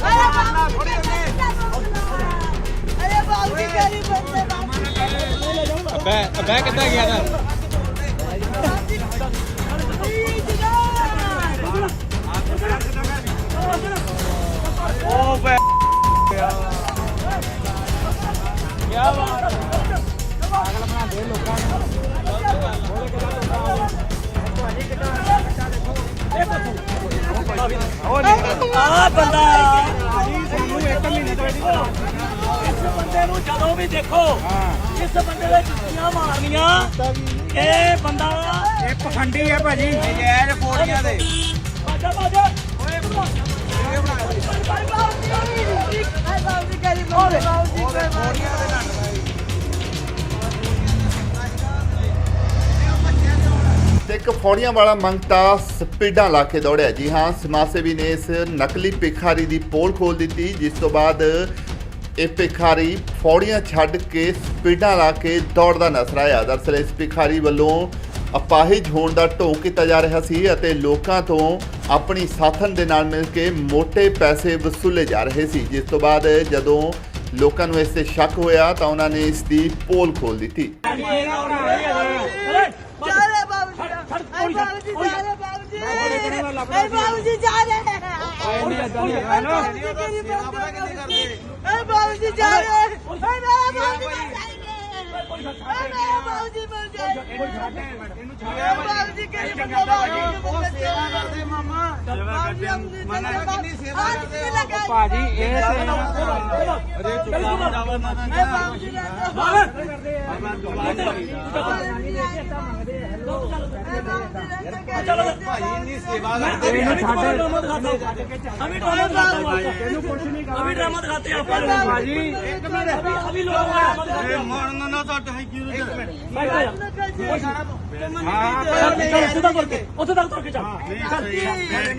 Drama ਦਿਖਾਤੇ ਆਪਾਂ ਲੋग ਭਾਜੀ ਅਭੀ ਲੋग ਉੱਥੇ ਤੱਕ ਕਰਕੇ ਉੱਥੇ ਤੱਕ ਕਰਕੇ ਜਾ ਅਮਰੀ ਹਰੀ ਹਟ ਅਰੇ ਬਾਬੂ ਜੀ ਕਰੀ ਬੰਦੇ ਨੂੰ ਜਦੋਂ ਵੀ ਦੇਖੋ ਇਸ ਬੰਦੇ ਦੇ ਜੁੱਤੀਆਂ ਮਾਰਨੀਆਂ। ਇਹ ਬੰਦਾ ਇਹ ਪਖੰਡੀ ਹੈ ਭਾਜੀ ਨਜਾਇਜ਼ ਫੋੜੀਆਂ ਦੇ। ਬਾਜਾ ਬਾਜਾ। ਤੇ ਇੱਕ ਫੌੜੀਆਂ ਵਾਲਾ ਮੰਗਤਾ ਸਪੀਡਾਂ ਲਾ ਕੇ ਦੌੜਿਆ। ਜੀ ਹਾਂ ਸਮਾਜ ਸੇਵੀ ਨੇ ਇਸ ਨਕਲੀ ਭਿਖਾਰੀ ਦੀ ਪੋਲ ਖੋਲ ਦਿੱਤੀ ਜਿਸ ਤੋਂ ਬਾਅਦ ਇਹ ਭਿਖਾਰੀ ਫੌੜੀਆਂ ਛੱਡ ਕੇ ਸਪੀਡਾਂ ਲਾ ਕੇ ਦੌੜਦਾ ਨਜ਼ਰ ਆਇਆ। ਦਰਅਸਲ ਇਸ ਭਿਖਾਰੀ ਵੱਲੋਂ ਅਪਾਹਿਜ ਹੋਣ ਦਾ ਢੋਂਗ ਕੀਤਾ ਜਾ ਰਿਹਾ ਸੀ ਅਤੇ ਲੋਕਾਂ ਤੋਂ ਆਪਣੀ ਸਾਥਣ ਦੇ ਨਾਲ ਮਿਲ ਕੇ ਮੋٹے ਪੈਸੇ ਵਸੂਲੇ ਜਾ ਰਹੇ ਸੀ। ਜਿਸ ਤੋਂ ਬਾਅਦ ਜਦੋਂ ਲੋਕਾਂ ਨੂੰ ਇਸ ਤੇ ਸ਼ੱਕ ਹੋਇਆ ਤਾਂ ਉਹਨਾਂ ਨੇ ਇਸ ਦੀ ਪੋਲ ਖੋਲ ਦਿੱਤੀ। ਅਰੇ ਜਾ ਰਹੇ। ਬਾਬੂ ਜੀ ਅਰੇ ਬਾਬੂ ਜੀ ਜਾ ਰਹੇ ਬਾਬੂ ਜੀ ਅਰੇ ਬਾਬੂ ਜੀ ਜਾ ਰਹੇ ਅਰੇ ਬਾਬੂ ਜੀ ਕਰੀ ਬੰਦੇ ਅਰੇ ਬਾਬੂ ਜੀ ਜਾ ਰਹੇ ਅਰੇ ਬਾਬੂ ਜੀ ਅਰੇ ਬਾਬੂ ਜੀ ਬੋਲ ਜਾਏ ਅਰੇ ਬਾਬੂ ਜੀ ਕਰੀ ਬੰਦੇ ਬਾਬੂ ਜੀ ਸੇਵਾ ਕਰਦੇ ਮਾਮਾ ਮਨਾ ਕਿੰਨੀ ਸੇਵਾ ਕਰਦੇ ਭਾਜੀ ਇਹ ਅਰੇ ਬਾਬੂ ਜੀ ਚਲੋ ਭਾਈ ਇੰਨੀ ਸੇਵਾ ਇਹਨੂੰ ਛੱਡ ਅਭੀ ਡਰਾਮਾ ਦਿਖਾਤੇ ਇਹਨੂੰ ਕੁਛ ਨਹੀਂ ਕਰ ਅਭੀ ਡਰਾਮਾ ਦਿਖਾਤੇ ਆਪਾਂ ਭਾਜੀ ਇੱਕ ਮਿੰਟ ਅਭੀ ਡਰਾਮਾ ਦਿਖਾਤੇ ਮਰਨ ਨਾ ਤਾਂ ਹੈ ਕਿਉਂ ਹਾਂ ਉੱਥੇ ਤੱਕ ਕਰਕੇ ਉੱਥੇ ਤੱਕ ਕਰਕੇ ਜਾ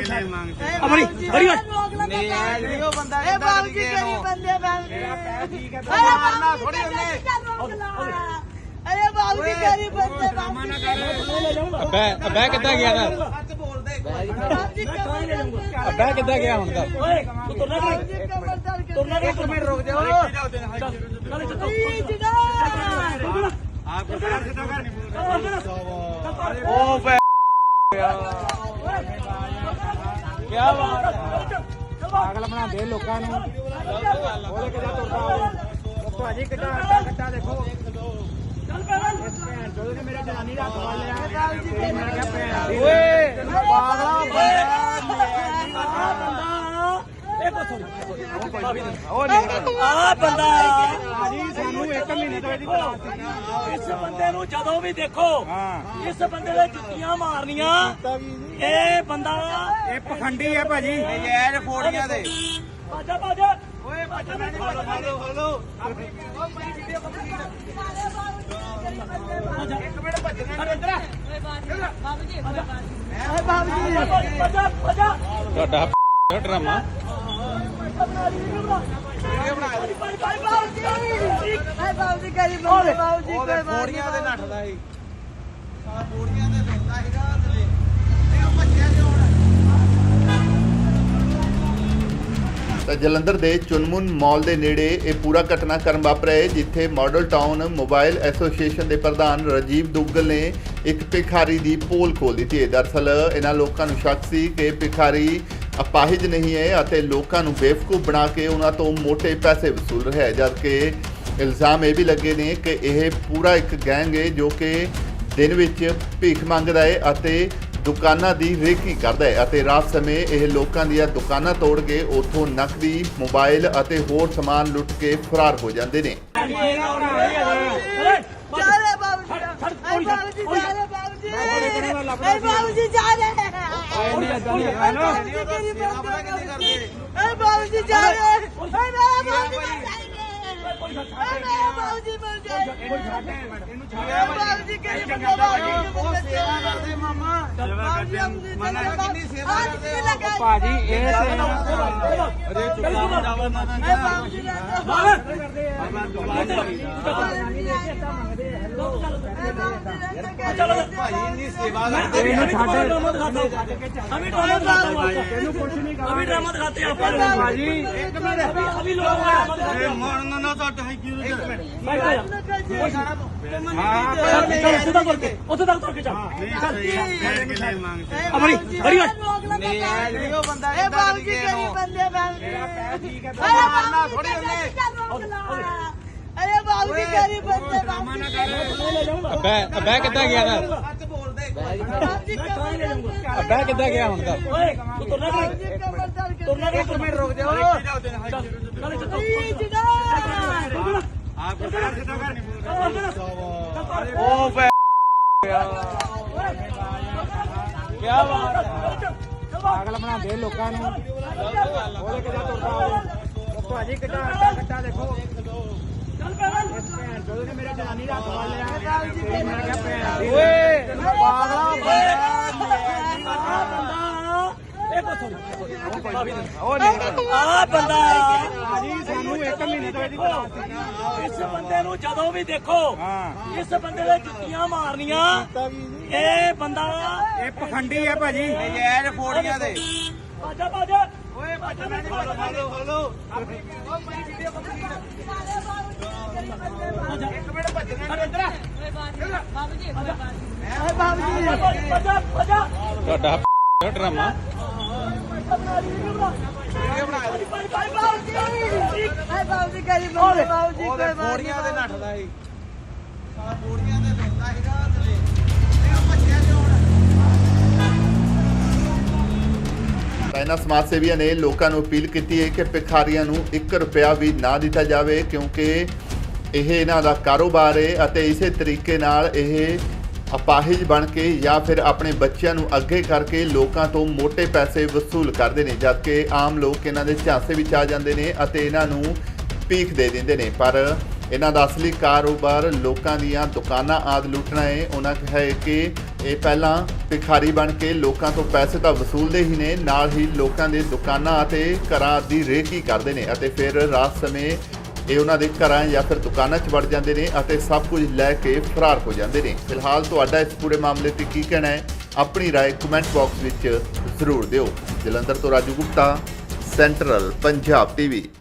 ਅਮਰੀ ਹਰੀ ਹਟ ਇਹ ਬੰਦਾ ਇਹ ਬਾਬੂ ਜੀ ਕਰੀ ਬੰਦੇ ਬੰਦੇ ਅਰੇ ਮਾਰਨਾ ਥੋੜੀ ਉਹਨੇ ਅਰੇ ਬਾਬੂ ਜੀ ਕਰੀ ਬੰਦੇ ਬੰਦੇ ਬੈ ਬੈ ਕਿੱਦਾਂ ਗਿਆ ਦਾ ਬਾਬੂ ਜੀ ਕਮਰ ਦਲ ਬੈ ਕਿੱਦਾਂ ਗਿਆ ਹੁਣ ਦਾ ਓਏ ਤੂੰ ਤੁਰਨਾ ਬਾਬੂ ਨਹੀਂ ਜੀ ਕਮਰ ਦਲ ਕੇ ਤੁਰਨਾ ਨਹੀਂ ਤੁਰਨਾ ਰੁਕ ਜਾ ਚੱਲ ਜੀ ਜਨਾ ਉਹ ਬੈ ਕਿਆ ਬਾਤ ਪਾਗਲ ਬਣਾ ਦੇ ਲੋਕਾਂ ਨੂੰ। ਉਹਦੇ ਕਿੱਦਾਂ ਤੁਰਦਾ ਉਹ ਭਾਜੀ ਕਿੱਦਾਂ ਅੱਟਾ ਕੱਟਾ ਦੇਖੋ। ਭੈਣ ਚੋਦ ਨੇ ਮੇਰੇ ਜਨਾਨੀ ਦਾ ਹੱਥ ਫੜ ਲਿਆ। ਮੈਂ ਕਿਹਾ ਭੈਣ ਦੀ ਓਏ। ਪਾਗਲਾ ਬੰਦਾ ਇਹ ਕੋ ਸੁਣ। ਉਹ ਨਹੀਂ ਆ ਬੰਦਾ। ਭਾਜੀ ਸਾਨੂੰ ਇੱਕ ਮਹੀਨੇ ਤੋਂ ਇਹਦੀ ਇਸ ਬੰਦੇ ਨੂੰ ਜਦੋਂ ਵੀ ਦੇਖੋ ਇਸ ਬੰਦੇ ਦੇ ਜੁੱਤੀਆਂ ਮਾਰਨੀਆਂ। ਇਹ ਬੰਦਾ ਇਹ ਪਖੰਡੀ ਹੈ ਭਾਜੀ। ਨਜਾਇਜ਼ ਫੋੜੀਆਂ ਦੇ। ਬਾਜਾ ਬਾਜਾ। ਓਏ ਮੈਂ ਨਹੀਂ ਜੀ ਬਾਜਾ ਬਾਜਾ। ਤੁਹਾਡਾ ਡਰਾਮਾ ਬਾਬੂ ਜੀ ਬਾਬੂ ਜੀ। ਬਾਬੂ ਜੀ ਫੋੜੀਆਂ ਦੇ ਨੱਠਦਾ ਸੀ ਤਾਂ ਜਲੰਧਰ ਦੇ ਚੁਨਮੁਨ ਮਾਲ ਦੇ ਨੇੜੇ ਇਹ ਪੂਰਾ ਘਟਨਾਕ੍ਰਮ ਵਾਪਰਿਆ ਹੈ, ਜਿੱਥੇ ਮਾਡਲ ਟਾਊਨ ਮੋਬਾਈਲ ਐਸੋਸੀਏਸ਼ਨ ਦੇ ਪ੍ਰਧਾਨ ਰਾਜੀਵ ਦੁੱਗਲ ਨੇ ਇੱਕ ਭਿਖਾਰੀ ਦੀ ਪੋਲ ਖੋਲ ਦਿੱਤੀ ਹੈ। ਦਰਅਸਲ ਇਹਨਾਂ ਲੋਕਾਂ ਨੂੰ ਸ਼ੱਕ ਸੀ ਕਿ ਭਿਖਾਰੀ ਅਪਾਹਿਜ ਨਹੀਂ ਹੈ ਅਤੇ ਲੋਕਾਂ ਨੂੰ ਬੇਵਕੂਫ ਬਣਾ ਕੇ ਉਹਨਾਂ ਤੋਂ ਮੋٹے ਪੈਸੇ ਵਸੂਲ ਰਿਹਾ ਹੈ ਜਦਕਿ ਇਲਜ਼ਾਮ ਇਹ ਵੀ ਲੱਗੇ ਨੇ ਕਿ ਇਹ ਪੂਰਾ ਇੱਕ ਗੈਂਗ ਹੈ ਜੋ ਕਿ ਦਿਨ ਵਿੱਚ ਭੀਖ ਮੰਗਦਾ ਹੈ ਅਤੇ ਦੁਕਾਨਾਂ ਦੀ ਰੇਕੀ ਕਰਦਾ ਹੈ ਅਤੇ ਰਾਤ ਸਮੇਂ ਇਹ ਲੋਕਾਂ ਦੀਆਂ ਦੁਕਾਨਾਂ ਤੋੜ ਕੇ ਉੱਥੋਂ ਨਕਦੀ ਮੋਬਾਈਲ ਅਤੇ ਹੋਰ ਸਮਾਨ ਲੁੱਟ ਕੇ ਫਰਾਰ ਹੋ ਜਾਂਦੇ ਨੇ ਜਾ ਰਹੇ ਬਾਬੂ ਜੀ ਜੀ ਮੇਰਾ ਬਾਬੂਜੀ ਮਰ ਗਿਆ ਜੀ। ਮੇਰਾ ਬਾਬੂਜੀ ਕਰੇ ਬੰਦਾ ਬਾਬੂਜੀ ਨੇ ਸੇਵਾ ਕਰਦੇ ਮਾਮਾ ਬਾਬੂਜੀ ਆਪਣੀ ਮਨਾ ਕਿੰਨੀ ਸੇਵਾ ਕਰਦੇ ਹੋ ਭਾਜੀ ਇਹ ਸੇਵਾ ਅਰੇ ਚੁੱਕਾ ਮਰਾਵਾ ਨਾ ਮੈਂ ਬਾਬੂਜੀ ਨਾਲ ਬਾਬੂਜੀ ਨਾਲ ਚਲੋ ਭਾਈ ਇੰਨੀ ਸੇਵਾ ਕਰਦੇ ਇਹਨੂੰ ਛੱਡ ਡਰਾਮਾ ਦਿਖਾਤੇ ਅਭੀ ਡਰਾਮਾ ਦਿਖਾਤੇ ਇਹਨੂੰ ਕੁਝ ਨਹੀਂ ਕਹਾ ਅਭੀ ਡਰਾਮਾ ਦਿਖਾਤੇ ਆਪਾਂ ਨੂੰ ਭਾਜੀ ਇੱਕ ਮਿੰਟ ਅਭੀ ਲੋਕ ਡਰਾਮਾ ਦਿਖਾਤੇ ਮਰਨ ਨਾ ਤੁਹਾਡਾ ਚੱਲ ਉੱਥੇ ਤੱਕ ਤੁਰ ਕੇ। ਉੱਥੇ ਤੱਕ ਤੁਰ ਕੇ ਚੱਲ। ਅਮਰੀ ਬੜੀ ਗੱਲ ਅੱਬੇ ਅੱਬੇ ਕਿੱਦਾਂ ਗਿਆ ਦਾ ਅੱਬੇ ਕਿੱਦਾਂ ਗਿਆ ਹੁਣ ਦਾ ਓਏ ਤੂੰ ਤੁਰਨਾ ਕਿ ਬਾਬੂਜੀ ਕਮਰ ਦਰਦ ਤੁਰਨਾ ਕਿ ਮਿੰਟ ਰੁਕ ਜਾਓ ਨਾਲੇ ਚੱਲ ਪਲੀਜ਼ ਨਾ ਉਹ ਬੈ ਕੀ ਬਾਤ ਪਾਗਲ ਬਣਾਉਂਦੇ ਲੋਕਾਂ ਨੂੰ ਉਹਦੇ ਕਿੱਦਾਂ ਤੁਰਦਾ ਉਹ ਭਾਜੀ ਕਿੱਦਾਂ ਅੱਡਾ ਕੱਟਾ ਦੇਖੋ ਭੈਣ ਚੋਦ ਨੇ। ਮੇਰੇ ਜਨਾਨੀ ਦਾ ਹੱਥ ਫੜ ਲਿਆ ਮੈਂ ਕਿਹਾ ਭੈਣ ਦੀ ਓਏ ਪਾਗਲਾ ਬੰਦਾ ਆ ਬੰਦਾ ਭਾਜੀ ਸਾਨੂੰ 1 ਮਹੀਨੇ ਤੋਂ ਇਹਦੀ ਕਲਾਸ ਸੀ ਇਸ ਬੰਦੇ ਨੂੰ ਜਦੋਂ ਵੀ ਦੇਖੋ ਇਸ ਬੰਦੇ ਦੇ ਜੁੱਤੀਆਂ ਮਾਰਨੀਆਂ ਇਹ ਬੰਦਾ ਇਹ ਪਖੰਡੀ ਹੈ ਭਾਜੀ ਨਜਾਇਜ਼ ਫੋੜੀਆਂ ਦੇ ਬਾਜਾ ਬਾਜਾ ਓਏ ਭੱਜਣਾ ਨਹੀਂ ਹਲੋ ਹਲੋ ਇੱਕ ਮਿੰਟ ਭੱਜਣਾ ਇੱਧਰ ਇਹ ਬਾਬੂਜੀ ਬਾਜਾ ਬਾਜਾ ਤੁਹਾਡਾ ਡਰਾਮਾ ਹਾਏ ਬਾਬੂਜੀ ਗਰੀਬ ਬੰਦੇ ਬਾਬੂਜੀ ਕੋਈ ਬਾਤ ਦੇ ਨੱਠਦਾ ਸੀ ਸਾਲਾ ਫੋੜੀਆਂ ਦੇ ਪੈਂਦਾ ਸੀਗਾ ਥੱਲੇ ਇਹ ਭੱਜਿਆ ਤੇ ਹੁਣ ਤਾਂ ਇਹਨਾਂ ਸਮਾਜ ਸੇਵੀਆਂ ਨੇ ਲੋਕਾਂ ਨੂੰ ਅਪੀਲ ਕੀਤੀ ਹੈ ਕਿ ਭਿਖਾਰੀਆਂ ਨੂੰ 1 ਰੁਪਿਆ ਵੀ ਨਾ ਦਿੱਤਾ ਜਾਵੇ, ਕਿਉਂਕਿ ਇਹ ਇਹਨਾਂ ਦਾ ਕਾਰੋਬਾਰ ਹੈ ਅਤੇ ਇਸੇ ਤਰੀਕੇ ਨਾਲ ਇਹ ਅਪਾਹਿਜ ਬਣ ਕੇ ਜਾਂ ਫਿਰ ਆਪਣੇ ਬੱਚਿਆਂ ਨੂੰ ਅੱਗੇ ਕਰਕੇ ਲੋਕਾਂ ਤੋਂ ਮੋٹے ਪੈਸੇ ਵਸੂਲ ਕਰਦੇ ਨੇ, ਜਦਕਿ ਆਮ ਲੋਕ ਇਹਨਾਂ ਦੇ ਝਾਂਸੇ ਵਿੱਚ ਆ ਜਾਂਦੇ ਨੇ ਅਤੇ ਇਹਨਾਂ ਨੂੰ ਭੀਖ ਦੇ ਦਿੰਦੇ ਨੇ। ਪਰ ਇਹਨਾਂ ਦਾ ਅਸਲੀ ਕਾਰੋਬਾਰ ਲੋਕਾਂ ਦੀਆਂ ਦੁਕਾਨਾਂ ਆਦ ਲੁੱਟਣਾ ਹੈ ਉਹਨਾਂ ਕਿਹਾ ਕਿ ਇਹ ਪਹਿਲਾਂ ਭਿਖਾਰੀ ਬਣ ਕੇ ਲੋਕਾਂ ਤੋਂ ਪੈਸੇ ਤਾਂ ਵਸੂਲਦੇ ਹੀ ਨੇ, ਨਾਲ ਹੀ ਲੋਕਾਂ ਦੇ ਦੁਕਾਨਾਂ ਅਤੇ ਘਰਾਂ ਦੀ ਰੇਕੀ ਕਰਦੇ ਨੇ ਅਤੇ ਫਿਰ ਰਾਤ ਸਮੇਂ ਇਹ ਉਹਨਾਂ ਦੇ ਘਰਾਂ ਜਾਂ ਫਿਰ ਦੁਕਾਨਾਂ 'ਚ ਵੜ ਜਾਂਦੇ ਨੇ ਅਤੇ ਸਭ ਕੁਝ ਲੈ ਕੇ ਫਰਾਰ ਹੋ ਜਾਂਦੇ ਨੇ ਫਿਲਹਾਲ ਤੁਹਾਡਾ ਇਸ ਪੂਰੇ ਮਾਮਲੇ ਤੇ ਕੀ ਕਹਿਣਾ ਹੈ ਆਪਣੀ رائے ਕਮੈਂਟ ਬਾਕਸ ਵਿੱਚ ਜ਼ਰੂਰ ਦਿਓ ਜਲੰਧਰ ਤੋਂ ਰਾਜੂ ਗੁਪਤਾ ਸੈਂਟਰਲ ਪੰਜਾਬ ਟੀਵੀ